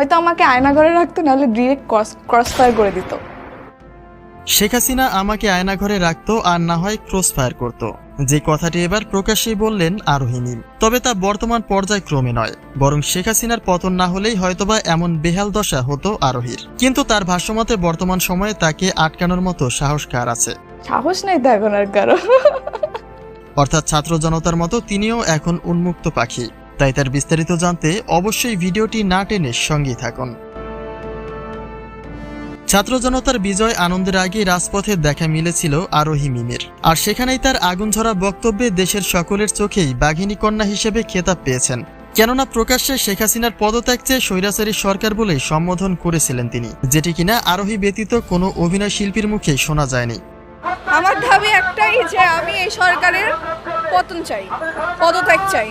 হয়তো আমাকে আয়নাঘরে রাখতো নাহলে ডিরেক্ট ক্রস ক্রস ফায়ার করে দিত। শেখ হাসিনা আমাকে আয়নাঘরে রাখতো আর না হয় ক্রস ফায়ার করত। যে কথাটি এবার প্রকাশ্যেই বললেন আরোহী নীল তবে তা বর্তমান পর্যায়ক্রমে নয় বরং শেখ হাসিনার পতন না হলেই হয়তোবা এমন বেহাল দশা হতো আরোহীর। কিন্তু তার ভাষ্যমতে বর্তমান সময়ে তাকে আটকানোর মতো সাহস কার আছে? সাহস নেই তো এখন আর কারও। অর্থাৎ ছাত্র জনতার মতো তিনিও এখন উন্মুক্ত পাখি। তাই তার বিস্তারিত জানতে অবশ্যই ভিডিওটি না টেনে সঙ্গেই থাকুন। ছাত্র জনতার বিজয় আনন্দের আগে রাজপথে দেখা মিলেছিল আরোহী মিমের। আর সেখানেই তার আগুন ঝরা বক্তব্যে দেশের সকলের চোখেই বাঘিনী কন্যা হিসেবে খেতাব পেয়েছেন। কেননা প্রকাশ্যে শেখ হাসিনার পদত্যাগ চেয়ে স্বৈরাচারী সরকার বলে সম্বোধন করেছিলেন তিনি, যেটি কিনা আরোহী ব্যতীত কোনো অভিনয় শিল্পীর মুখে শোনা যায়নি। আমার দাবি একটাই যে আমি এই সরকারের পতন চাই, পদত্যাগ চাই।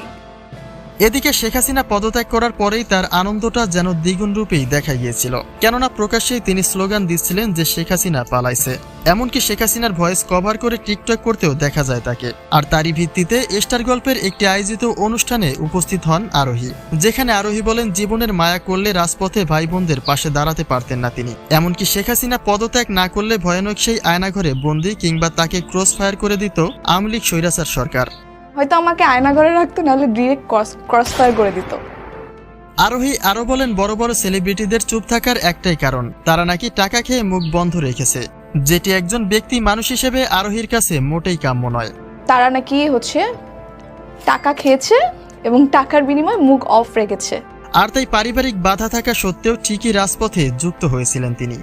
এদিকে শেখ হাসিনা পদত্যাগ করার পরেই তার আনন্দটা যেন দ্বিগুণ রূপেই দেখা গিয়েছিল। কেননা প্রকাশ্যেই তিনি স্লোগান দিচ্ছিলেন যে শেখ হাসিনা পালাইছে। এমনকি শেখ হাসিনার ভয়েস কভার করে টিকটক করতেও দেখা যায় তাকে। আর তারই ভিত্তিতে স্টার গল্পের একটি আয়োজিত অনুষ্ঠানে উপস্থিত হন আরোহী, যেখানে আরোহী বলেন, জীবনের মায়া করলে রাজপথে ভাই বোনদের পাশে দাঁড়াতে পারতেন না তিনি। এমনকি শেখ হাসিনা পদত্যাগ না করলে ভয়ানক সেই আয়নাঘরে বন্দি কিংবা তাকে ক্রস ফায়ার করে দিত আওয়ামী লীগ স্বৈরাচার সরকার। হয়তো আমাকে আয়নাঘরে রাখতো নাহলে ডিরেক্ট ক্রস ক্রস ফায়ার করে দিত। আরোহী আরও বলেন বড় বড় সেলিব্রিটিদের চুপ থাকার একটাই কারণ তারা নাকি টাকা খেয়ে মুখ বন্ধ রেখেছে। যেটি একজন ব্যক্তি মানুষ হিসেবে আরোহীর কাছে মোটেই কাম্য নয়। তারা নাকি হচ্ছে টাকা খেয়েছে এবং টাকার বিনিময়ে মুখ অফ রেখেছে। আর তাই পারিবারিক বাধা থাকা সত্ত্বেও ঠিকই রাজপথে যুক্ত হয়েছিলেন তিনি।